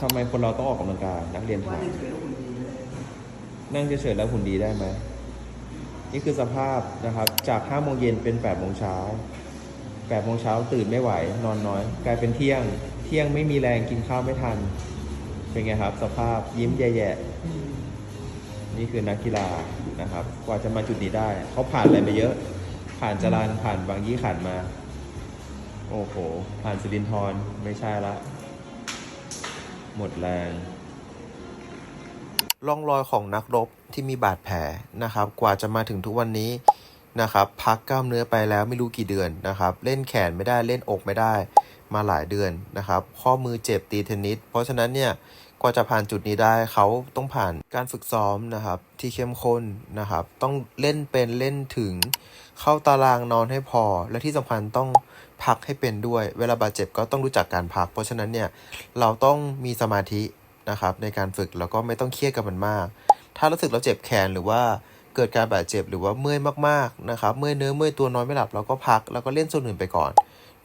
ทำไมคนเราต้องออกกำลังกายนักเรียนถามเฉยๆแล้วคุณดีเลยนั่งเฉยๆแล้วหุ่นดีได้ไหมนี่คือสภาพนะครับ จาก5โมงเย็นเป็น8โมงเช้า8โมงเช้าตื่นไม่ไหวนอนน้อย กลายเป็นเที่ยง เที่ยงไม่มีแรงกินข้าวไม่ทัน เป็นไงครับ สภาพยิ้มแย่ๆนี่คือนักกีฬานะครับ กว่าจะมาจุดนี้ได้ เขาผ่านอะไรมาเยอะ ผ่านจรานผ่านบางยี่ขันมา โอ้โห ผ่านสิรินทรไม่ใช่ละ หมดแรง ร่องรอยของนักรบที่มีบาดแผลนะครับ กว่าจะมาถึงทุกวันนี้นะครับ พักกล้ามเนื้อไปแล้วไม่รู้กี่เดือนนะครับ เล่นแขนไม่ได้เล่นอกไม่ได้มาหลายเดือนนะครับ ข้อมือเจ็บตีเทนนิส เพราะฉะนั้นเนี่ย กว่าจะผ่านจุดนี้ได้เขาต้องผ่านการฝึกซ้อมนะครับ ที่เข้มข้นนะครับ ต้องเล่นเป็นเล่นถึง เข้าตารางนอนให้พอ และที่สำคัญต้องพักให้เป็นด้วย เวลาบาดเจ็บก็ต้องรู้จักการพัก เพราะฉะนั้นเนี่ยเราต้องมีสมาธินะครับ ในการฝึกแล้วก็ไม่ต้องเครียดกับมันมาก ถ้ารู้สึกเราเจ็บแขนหรือว่าเกิดการบาดเจ็บหรือว่าเมื่อยมากๆนะครับ เมื่อยเนื้อเมื่อยตัวนอนไม่หลับเราก็พักแล้วก็เล่นส่วนอื่นไปก่อน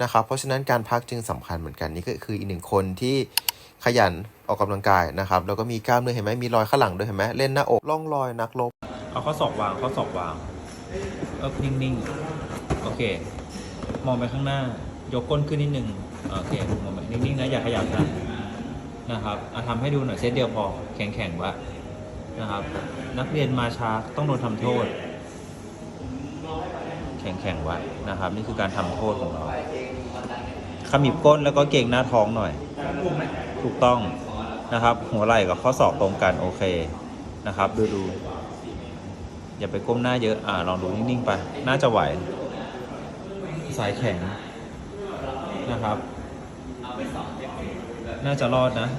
นะครับ เพราะฉะนั้นการพักจึงสำคัญเหมือนกันนี่ก็คืออีกหนึ่งคนที่ขยัน ออกกำลังกายนะครับแล้วก็มีกล้ามเนื้อเห็นไหมมีรอยข้างหลังด้วยเห็นไหมเล่นหน้าอกร่องรอยนักรบเอาข้อศอกวางข้อศอกวางเออนิ่งๆโอเค มองไปข้างหน้า ยกก้นขึ้นนิดนึงโอเคมองไปนิ่งๆนะอย่าขยับนะนะครับเอาทำให้ดูหน่อยเซตเดียวพอแข็งๆว้นะครับ นักเรียนมาช้าต้องโดนทำโทษ แข็งๆว้นะครับ นี่คือการทำโทษของเราขมิบก้นแล้วก็เก่งหน้าท้องหน่อย ถูกต้อง นะครับ หัวไหล่กับข้อศอกตรงกันโอเคนะครับ ดูดูๆอย่าไปก้มหน้าเยอะอ่าลองดูนิ่งๆไป น่าจะไหว สายแข็งนะครับ น่าจะรอดนะ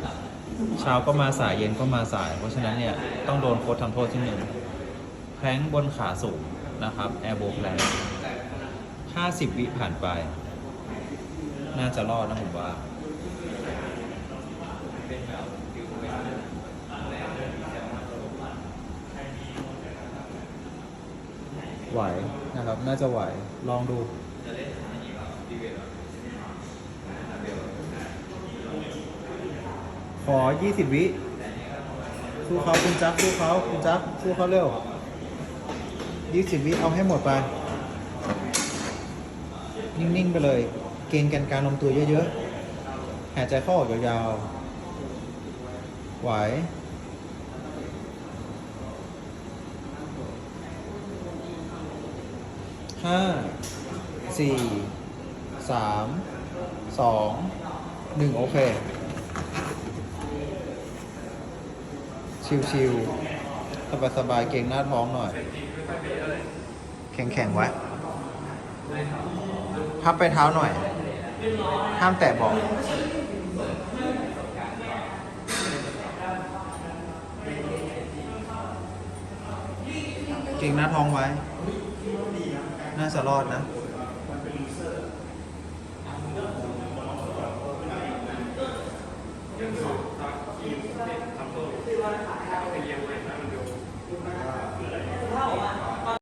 เช้าก็มาสายเย็นก็มาสาย เพราะฉะนั้นเนี่ย ต้องโดนโค้ชทำโทษที่หนึ่งแพลงบนขาสูงนะครับ แอร์โบแพลงห้าสิบวิผ่านไป น่าจะรอดนะผมว่า ไหวนะครับ น่าจะไหว ลองดูขอ 20 วิ สู้เขาคุณจักสู้เขาคุณจักสู้เขาเร็ว 20 วิ เอาให้หมดไป นิ่ง ๆ ไปเลย เกรงกันการลมตัวเยอะ ๆ หายใจเข้าออกยาว ๆ ไหว ห้า สี่ สาม สอง หนึ่งโอเค ชิวๆ สบายๆ เก่งหน้าท้องหน่อย แข็งๆ ไว้ พับไปเท้าหน่อย ห้ามแตะบอก ก่งหน้าท้องไว้ น่าจะรอดนะเ